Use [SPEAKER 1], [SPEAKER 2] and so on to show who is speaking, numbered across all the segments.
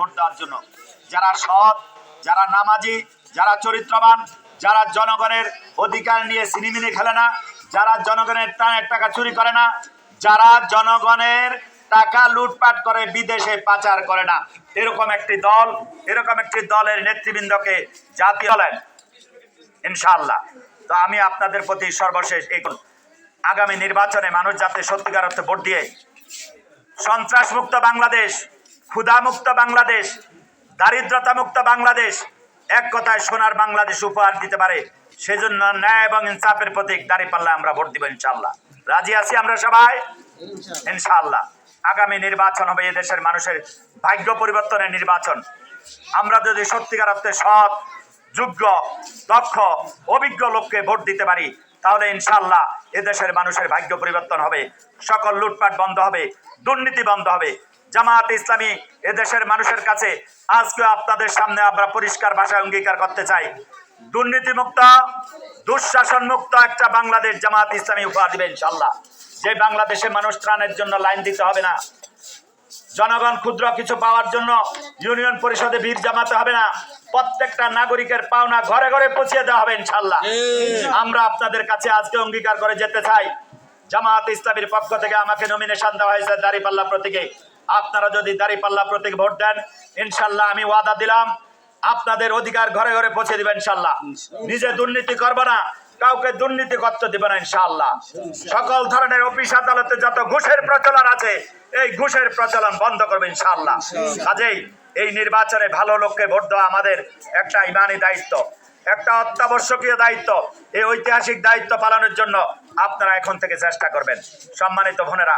[SPEAKER 1] Vote দেওয়ার জন্য। যারা সৎ, যারা নামাজি, যারা চরিত্রবান, যারা জনগণের অধিকার নিয়ে সিনেমিনি খেলে না, যারা জনগণের টানের টাকা চুরি করে না, যারা জনগণের টাকা লুটপাট করে বিদেশে পাচার করে না। এরকম একটি দল, এরকম একটি দলের নেতৃবৃন্দকে জাতীয় হলেন ইনশাল্লাহ তো আমি আপনাদের প্রতি সর্বশেষ এই আগামী নির্বাচনে মানুষ যাতে সত্যিকার অর্থে ভোট দিয়ে সন্ত্রাসমুক্ত বাংলাদেশ ক্ষুধা মুক্ত বাংলাদেশ দারিদ্রতা মুক্ত বাংলাদেশ এক কথায় সোনার বাংলাদেশ উপহার দিতে পারে। সেজন্য ন্যায় এবং ইনসাফের প্রতীক দাঁড়িপাল্লা আমরা ভোট দিব ইনশাল্লাহ রাজি আছি আমরা সবাই? ইনশাল্লাহ আগামী নির্বাচন হবে দেশের মানুষের ভাগ্য পরিবর্তনের নির্বাচন। আমরা যদি সত্যিকার অর্থে সৎ যোগ্য দক্ষ অভিজ্ঞ লোককে ভোট দিতে পারি তাহলে ইনশাল্লাহ এদেশের মানুষের ভাগ্য পরিবর্তন হবে। সকল লুটপাট বন্ধ হবে দুর্নীতি বন্ধ হবে। জামাত ইসলামী এদেশের মানুষের কাছে আজকে আপনাদের সামনে আমরা পরিষ্কার ভাষায় অঙ্গীকার করতে চাই। দুর্নীতিমুক্ত দুঃশাসন মুক্ত একটা বাংলাদেশ জামাত ইসলামী উপহার দিবে ইনশাল্লাহ যে বাংলাদেশে মানুষ ত্রাণের জন্য লাইন দিতে হবে না। জনগণ ক্ষুদ্র কিছু পাওয়ার জন্য ইউনিয়ন পরিষদে ভিড় জমাতে হবে না। প্রত্যেকটা নাগরিকের পাওনা ঘরে ঘরে পৌঁছে দেওয়া হবে ইনশাল্লাহ আমরা আপনাদের কাছে আজকে অঙ্গীকার করে যেতে চাই। জামাত ইসলামীর পক্ষ থেকে আমাকে নমিনেশন দেওয়া হয়েছে দাঁড়িপাল্লা প্রতীকে। আপনারা যদি দাঁড়িপাল্লা প্রতীক ভোট দেন ইনশাল্লাহ আমি ওয়াদা দিলাম আপনাদের অধিকার ঘরে ঘরে পৌঁছে দিবেন ইনশাল্লাহ। নিজে দুর্নীতি করব না কাউকে দুর্নীতি করতে দিবে না ইনশাআল্লাহ সকল ধরনের অফিস আদালতে যত ঘুষের প্রচলন আছে এই ঘুষের প্রচলন বন্ধ করবে ইনশাআল্লাহ কাজেই এই নির্বাচনে ভালো লোককে ভোট দেওয়া আমাদের একটা ইমানি দায়িত্ব। একটা অত্যাবশ্যকীয় দায়িত্ব, এই ঐতিহাসিক দায়িত্ব পালনের জন্য আপনারা এখন থেকে চেষ্টা করবেন। সম্মানিত বোনেরা,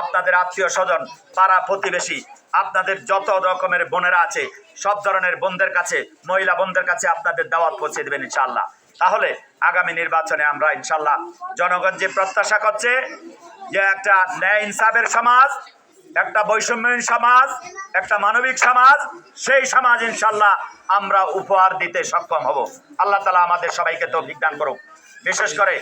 [SPEAKER 1] আপনাদের আত্মীয় স্বজন, পাড়া প্রতিবেশী, আপনাদের যত রকমের বোনেরা আছে, সব ধরনের বোনদের কাছে, মহিলা বোনদের কাছে আপনাদের দাওয়াত পৌঁছে দেবেন ইনশাল্লাহ তাহলে আগামী নির্বাচনে আমরা ইনশাল্লাহ জনগণ যে প্রত্যাশা করছে, যে একটা ন্যায় ইনসাফের সমাজ একটা বৈষম্যহীন সমাজ, একটা মানবিক সমাজ, সেই সমাজ ইনশাল্লাহ আমরা উপহার দিতে সক্ষম হব। আল্লাহ তালা আমাদের সবাইকে তো বিজ্ঞান করুক। বিশেষ করে